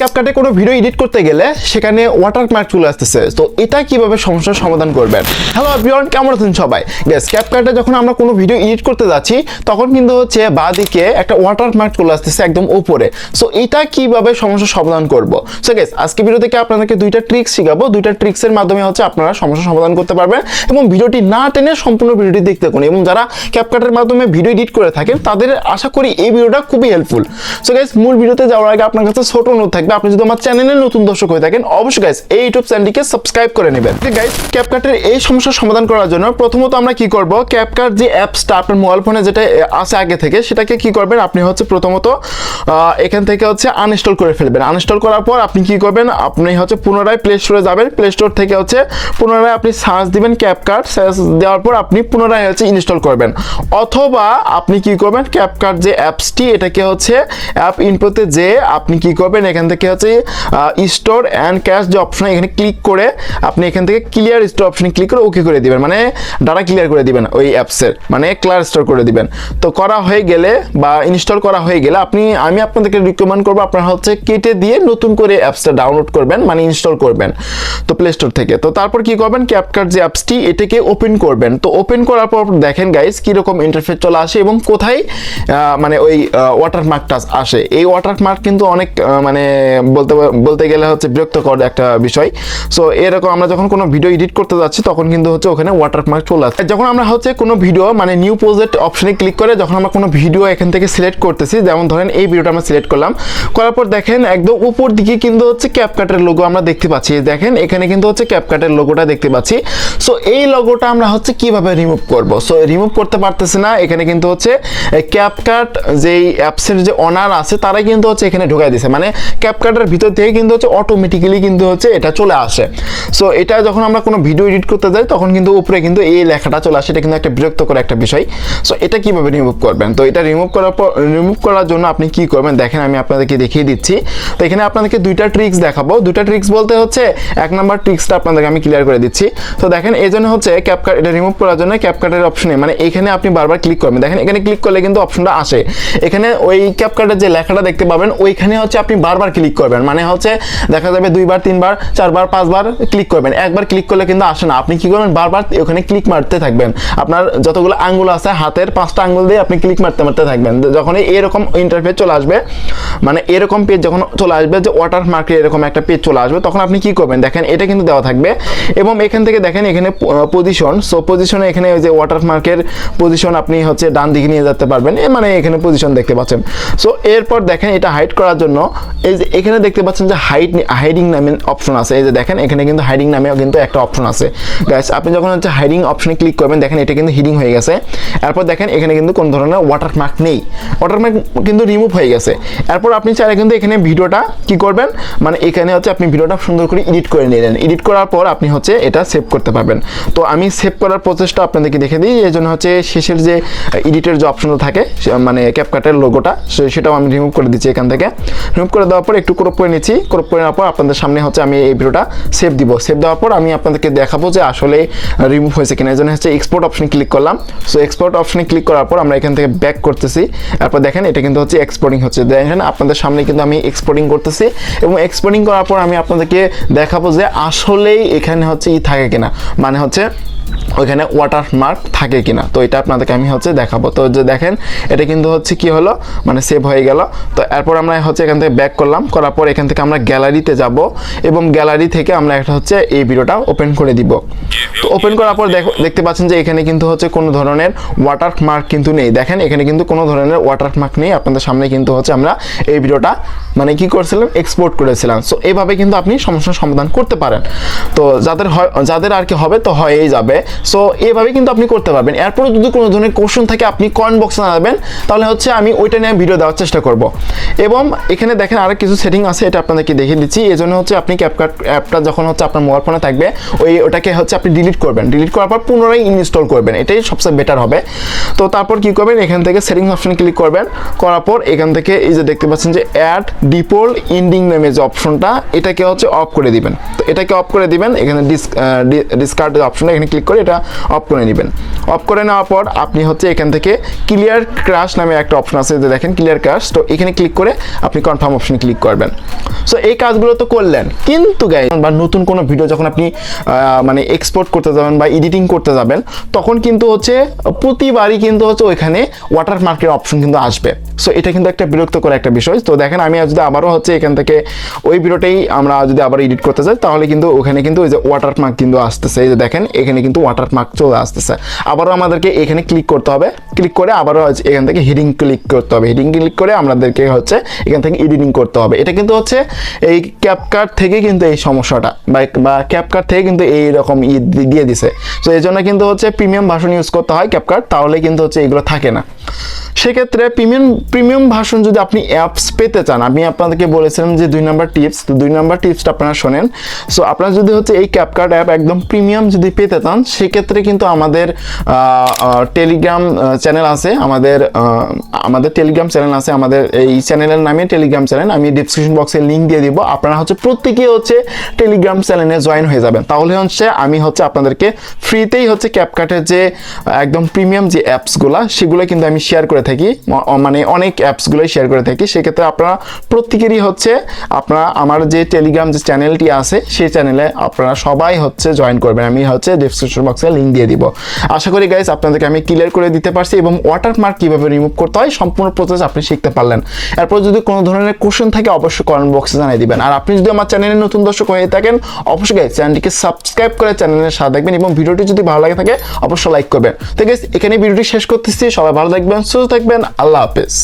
ক্যাপকাটে কোনো video edit করতে গেলে সেখানে ওয়াটারমার্ক চলে আসতেছে। তো এটা কীভাবে সমস্যার সমাধান করবেন? হ্যালো এভরিওয়ান কেমন আছেন সবাই? গ্যাস ক্যাপকাটে যখন আমরা কোনো ভিডিও এডিট করতে যাচ্ছি, তখন কিন্তু হচ্ছে বাঁ দিকে একটা ওয়াটারমার্ক চলে আসতেছে একদম উপরে। সো এটা কীভাবে সমস্যার সমাধান করব? সো গ্যাস আজকে ভিডিও থেকে আপনাদেরকে দুইটা ট্রিক্স শিখাবো। দুইটা ট্রিক্সের মাধ্যমে হচ্ছে আপনারা সমস্যার সমাধান করতে পারবেন এবং ভিডিওটি না টেনে সম্পূর্ণ ভিডিওটি দেখতে থাকুন এবং যারা ক্যাপকাটের মাধ্যমে ভিডিও এডিট করে থাকেন, তাদের আশা করি এই ভিডিওটা খুবই হেল্পফুল সো গাইস মূল ভিডিওতে যাওয়ার আগে আপনার কাছে ছোট অনুরোধ থাকবে আপনি যদি আমার চ্যানেলের নতুন দর্শক হয়ে থাকেন, অবশ্যই গাইস এই ইউটিউব চ্যানেলটিকে সাবস্ক্রাইব করে নেবেন। গাইস ক্যাপকাটের এই সমস্যার সমাধান করার জন্য প্রথমত আমরা কি করব? ক্যাপকাট যে অ্যাপসটা আপনার মোবাইল ফোনে যেটা আছে আগে থেকে, সেটাকে কি করবেন? আপনি হচ্ছে প্রথমত এখান থেকে হচ্ছে আনইনস্টল করে ফেলবেন। আনইনস্টল করার পর আপনি কি করবেন? আপনি হচ্ছে পুনরায় প্লে স্টোরে যাবেন। প্লে স্টোর থেকে হচ্ছে পুনরায় আপনি সার্চ দিবেন ক্যাপকাট সার্চ দেওয়ার পর আপনি পুনরায় হচ্ছে ইনস্টল করবেন। অথবা আপনি কি করবেন? ক্যাপকাট যে অ্যাপসটি, এটাকে হচ্ছে অ্যাপ ইনপোতে যে আপনি কি করবেন? এখান থেকে হচ্ছে স্টোর অ্যান্ড ক্যাশ যে অপশন এখানে ক্লিক করে আপনি এখান থেকে ক্লিয়ার স্টোর অপশনে ক্লিক করে ওকে করে দিবেন। মানে ডাটা ক্লিয়ার করে দিবেন ওই অ্যাপসের মানে ক্লিয়ার স্টোর করে দিবেন। তো করা হয়ে গেলে বা ইনস্টল করা হয়ে গেলে আপনি, আমি আপনাদেরকে রিকমেন্ড করব আপনারা হচ্ছে কেটে দিয়ে নতুন করে অ্যাপসটা ডাউনলোড করবেন মানে ইনস্টল করবেন। তো প্লে স্টোর থেকে। তো তারপর কি করবেন? ক্যাপকাট যে অ্যাপসটি এটাকে ওপেন করবেন। তো ওপেন করার পর দেখেন গাইস কীরকম ইন্টারফেস চলে আসে এবং কোথায় মানে ওই ওয়াটারমার্কটা আসে। এই ওয়াটারমার্ক কিন্তু অনেক মানে বলতে বলতে গেলে হচ্ছে বিরক্তকর একটা বিষয়। সো এরকম আমরা যখন কোনো ভিডিও এডিট করতে যাচ্ছি, তখন কিন্তু হচ্ছে ওখানে ওয়াটারমার্ক চলে আসে। যখন আমরা হচ্ছে কোনো ভিডিও মানে নিউ প্রজেক্ট অপশনে ক্লিক করে যখন আমরা কোনো ভিডিও এখান থেকে সিলেক্ট করতেছি, যেমন ধরেন এই ভিডিওটা আমরা সিলেক্ট করলাম, করার পর দেখেন একদম উপর দিকে কিন্তু হচ্ছে ক্যাপকাটের লোগো আমরা দেখতে পাচ্ছি। দেখেন এখানে কিন্তু হচ্ছে ক্যাপকাটের লোগোটা দেখতে পাচ্ছি। সো এই লোগোটা আমরা হচ্ছে কীভাবে রিমুভ করব? সো রিমুভ করতে পারতেছি না, এখানে কিন্তু হচ্ছে ক্যাপকাট যেই অ্যাপসের যে অনার আছে, তারাই কিন্তু হচ্ছে এখানে ঢুকাই দিছে। মানে ক্যাপকাটের ভিতর থেকে কিন্তু হচ্ছে অটোমেটিক্যালি কিন্তু হচ্ছে এটা চলে আসে। সো এটা যখন আমরা কোনো ভিডিও এডিট করতে যাই, তখন কিন্তু উপরে কিন্তু এই লেখাটা চলে আসে। এটা কিন্তু একটা বিরক্তকর একটা বিষয়। সো এটা কীভাবে রিমুভ করবেন? তো এটা রিমুভ করার পর রিমুভ করার জন্য আপনি কি করবেন? দেখেন, আমি আপনাদেরকে দেখিয়ে দিচ্ছি। তো এখানে আপনাদেরকে দুইটা ট্রিক্স দেখাবো। দুইটা ট্রিক্স বলতে হচ্ছে, এক নাম্বার ট্রিক্সটা আপনাদেরকে আমি ক্লিয়ার করে দিচ্ছি। তো দেখেন, এই জন্য হচ্ছে ক্যাপকাট এটা রিমুভ করার জন্য ক্যাপকাটের অপশনে মানে এখানে আপনি বারবার ক্লিক করবেন। দেখেন, এখানে ক্লিক করলে কিন্তু অপশনটা আসে। এখানে ওই ক্যাপকাটের যে লেখাটা দেখতে পাবেন, ওইখানে হচ্ছে আপনি বারবার ক্লিক করবেন। মানে হচ্ছে দেখা যাবে দুইবার, তিনবার, চারবার, পাঁচবার ক্লিক করবেন। একবার ক্লিক করলে কিন্তু আসে না। আপনি কি করবেন? বারবার ওখানে ক্লিক মারতে থাকবেন। আপনার যতগুলো আঙ্গুল আছে, হাতের পাঁচটা আঙ্গুল দিয়ে আপনি ক্লিক মারতে মারতে থাকবেন। যখনই এরকম ইন্টারফেস চলে আসবে মানে এরকম পেজ যখন চলে আসবে, যে ওয়াটার মার্কেট এরকম একটা পেজ চলে আসবে, তখন আপনি কি করবেন? দেখেন, এটা কিন্তু দেওয়া থাকবে। এবং এখান থেকে দেখেন, এখানে পজিশন সো পজিশনে এখানে ওই যে ওয়াটার মার্কের পজিশন আপনি হচ্ছে ডান দিকে নিয়ে যেতে পারবেন। মানে এখানে পজিশন দেখতে পাচ্ছেন। সো এরপর দেখেন, এটা হাইড করার জন্য, এই যে এখানে দেখতে পাচ্ছেন যে হাইড হাইডিং নামে অপশন আছে। এই যে দেখেন, এখানে কিন্তু হাইডিং নামেও কিন্তু একটা অপশন আছে। গাইস আপনি যখন হচ্ছে হাইডিং অপশনে ক্লিক করবেন, দেখেন এটা কিন্তু হিডিং হয়ে গেছে। এরপর দেখেন, এখানে কিন্তু কোন ধরনের ওয়াটারমার্ক নেই। ওয়াটারমার্ক কিন্তু রিমুভ হয়ে গেছে। এরপর আপনি চাইলে কিন্তু এখানে ভিডিওটা কি করবেন? মানে এখানে হচ্ছে আপনি ভিডিওটা সুন্দর করে এডিট করে নিলেন। এডিট করার পর আপনি হচ্ছে এটা সেভ করতে পারবেন। তো আমি সেভ করার প্রসেসটা আপনাদেরকে দেখে দিই। এই জন্য হচ্ছে শেষের যে এডিটের যে অপশনটা থাকে মানে ক্যাপকাটের লোগোটা সেটাও আমি রিমুভ করে দিচ্ছি এখান থেকে। রিমুভ করে দেওয়ার পর একটু ক্রপ করে নিচ্ছি। ক্রপ করে নেওয়ার পর আপনাদের সামনে হচ্ছে আমি এই ভিডিওটা সেভ দিব। সেভ দেওয়ার পর আমি আপনাদেরকে দেখাবো যে আসলে রিমুভ হয়েছে কিনা। এই জন্য হচ্ছে এক্সপোর্ট অপশনে ক্লিক করলাম। সো এক্সপোর্ট অপশনে ক্লিক করার পর আমরা এখান থেকে ব্যাক করতেছি। তারপর দেখেন এটা কিন্তু হচ্ছে এক্সপোর্টিং হচ্ছে। দেখেন আপনাদের সামনে কিন্তু আমি এক্সপোর্টিং করতেছি এবং এক্সপোর্টিং করার পর আমি আপনাদেরকে দেখাবো যে আসলেই এখানে হচ্ছে ই থাকে কিনা। মানে হচ্ছে ওইখানে ওয়াটার মার্ক থাকে কিনা। তো এটা আপনাদেরকে আমি হচ্ছে দেখাবো। তো যে দেখেন, এটা কিন্তু হচ্ছে কি হলো? মানে সেভ হয়ে গেল। তো এরপর আমরা হচ্ছে এখান থেকে ব্যাক করলাম। করার পর এখান থেকে আমরা গ্যালারিতে যাব এবং গ্যালারি থেকে আমরা একটা হচ্ছে এই ভিডিওটা ওপেন করে দিব। তো ওপেন করার পর দেখো, দেখতে পাচ্ছেন যে এখানে কিন্তু হচ্ছে কোনো ধরনের ওয়াটার মার্ক কিন্তু নেই। দেখেন, এখানে কিন্তু কোনো ধরনের ওয়াটার মার্ক নেই। আপনাদের সামনে কিন্তু হচ্ছে আমরা এই ভিডিওটা মানে কি করেছিলাম? এক্সপোর্ট করেছিলাম। সো এইভাবে কিন্তু আপনি সমস্যার সমাধান করতে পারেন। তো যাদের হয়, যাদের আর কি হবে, তো হয়েই যাবে। সো এভাবে কিন্তু আপনি করতে পারবেন। এরপরে যদি কোনো ধরনের কোশ্চেন থাকে, আপনি কমেন্ট বক্সে জানাবেন। তাহলে হচ্ছে আমি ওইটা নিয়ে ভিডিও দেওয়ার চেষ্টা করব। এবং এখানে দেখেন আরও কিছু সেটিং আছে, এটা আপনাদেরকে দেখিয়ে দিচ্ছি। এই জন্য হচ্ছে আপনি ক্যাপকাট অ্যাপটা যখন হচ্ছে আপনার মোবাইল ফোনে থাকবে, ওই ওটাকে হচ্ছে আপনি ডিলিট করবেন। ডিলিট করার পর পুনরায় ইনস্টল করবেন। এটাই সবচেয়ে বেটার হবে। তো তারপর কি করবেন? এখান থেকে সেটিং অপশন ক্লিক করবেন। করার পর এখান থেকে এই যে দেখতে পাচ্ছেন যে অ্যাড ডিপোল ইন্ডিং নামে যে অপশনটা এটাকে হচ্ছে অফ করে দিবেন। তো এটাকে অফ করে দিবেন। এখানে ডিস ডিসকার্ড অপশনটা এখানে ক্লিক করে এটা অফ করে নেবেন। অফ করে নেওয়ার পর আপনি হচ্ছে এখান থেকে ক্লিয়ার ক্রাশ নামে একটা অপশন আছে, যে দেখেন ক্লিয়ার ক্রাশ তো এখানে ক্লিক করে আপনি কনফার্ম অপশন ক্লিক করবেন। সো এই কাজগুলো তো করলেন। কিন্তু গাই বা নতুন কোনো ভিডিও যখন আপনি মানে এক্সপোর্ট করতে যাবেন বা এডিটিং করতে যাবেন, তখন কিন্তু হচ্ছে প্রতিবারই কিন্তু হচ্ছে ওইখানে ওয়াটার মার্কের অপশন কিন্তু আসবে। সো এটা কিন্তু একটা বিরক্তকর একটা বিষয়। তো দেখেন আমি যদি আবারও হচ্ছে এখান থেকে ওই ভিডিওটাই আমরা যদি আবার এডিট করতে চাই তাহলে কিন্তু ওখানে কিন্তু ওই যে ওয়াটার মার্ক কিন্তু আসতেছে। এই যে দেখেন, এখানে কিন্তু মার্ক চলে আসতেছে। আবারও আমাদেরকে এখানে ক্লিক করতে হবে। ক্লিক করে আবারও এখান থেকে হিডিং ক্লিক করতে হবে। হিডিং ক্লিক করে আমাদেরকে হচ্ছে এখান থেকে এডিটিং করতে হবে। এটা কিন্তু হচ্ছে এই ক্যাপকার্ট থেকে কিন্তু এই সমস্যাটা বা ক্যাপকার্ট থেকে কিন্তু এই রকম দিয়ে দিছে। তো এই জন্য কিন্তু হচ্ছে প্রিমিয়াম ভাষণ ইউজ করতে হয় ক্যাপকার্ট তাহলে কিন্তু হচ্ছে এগুলো থাকে না। সেক্ষেত্রে প্রিমিয়াম প্রিমিয়াম ভার্সন যদি আপনি অ্যাপস পেতে চান, আমি আপনাদেরকে বলেছিলাম যে দুই নাম্বার টিপস তো দুই নাম্বার টিপসটা আপনারা শোনেন। সো আপনারা যদি হচ্ছে এই ক্যাপকার্ট অ্যাপ একদম প্রিমিয়াম যদি পেতে চান, সেক্ষেত্রে কিন্তু আমাদের টেলিগ্রাম চ্যানেল আছে। আমাদের আমাদের টেলিগ্রাম চ্যানেল আছে। আমাদের এই চ্যানেলের নামে টেলিগ্রাম চ্যানেল আমি ডিসক্রিপশন বক্সে লিঙ্ক দিয়ে দিব। আপনারা হচ্ছে প্রত্যেকে হচ্ছে টেলিগ্রাম চ্যানেলে জয়েন হয়ে যাবেন। তাহলে হচ্ছে আমি হচ্ছে আপনাদেরকে ফ্রিতেই হচ্ছে ক্যাপকার্টের যে, একদম প্রিমিয়াম যে অ্যাপসগুলো সেগুলো কিন্তু আমি শেয়ার করে থাকি মানে অনেক অ্যাপসগুলোই শেয়ার করে থাকি। সেক্ষেত্রে আপনারা প্রত্যেকেরই হচ্ছে আপনারা, আমার যে টেলিগ্রাম যে চ্যানেলটি আছে, সেই চ্যানেলে আপনারা সবাই হচ্ছে জয়েন করবেন। আমি হচ্ছে ডিসক্রিপশন বক্সে লিঙ্ক দিয়ে দিব। আশা করি গাইজ আপনাদেরকে আমি ক্লিয়ার করে দিতে পারছি এবং ওয়াটারমার্ক কীভাবে রিমুভ করতে হয়, সম্পূর্ণ প্রসেস আপনি শিখতে পারলেন। এরপর যদি কোনো ধরনের কোশ্চেন থাকে, অবশ্যই কমেন্ট বক্সে জানিয়ে দিবেন। আর আপনি যদি আমার চ্যানেলে নতুন দর্শক হয়ে থাকেন, অবশ্যই গাইজ চ্যানেলটিকে সাবস্ক্রাইব করে চ্যানেলের সাথে দেখবেন এবং ভিডিওটি যদি ভালো লাগে থাকে, অবশ্যই লাইক করবেন। তো গাইজ এখানে ভিডিওটি শেষ করতেছি। সবাই ভালো থাকবেন, সুস্থ থাকবেন আল্লাহ হাফেজ।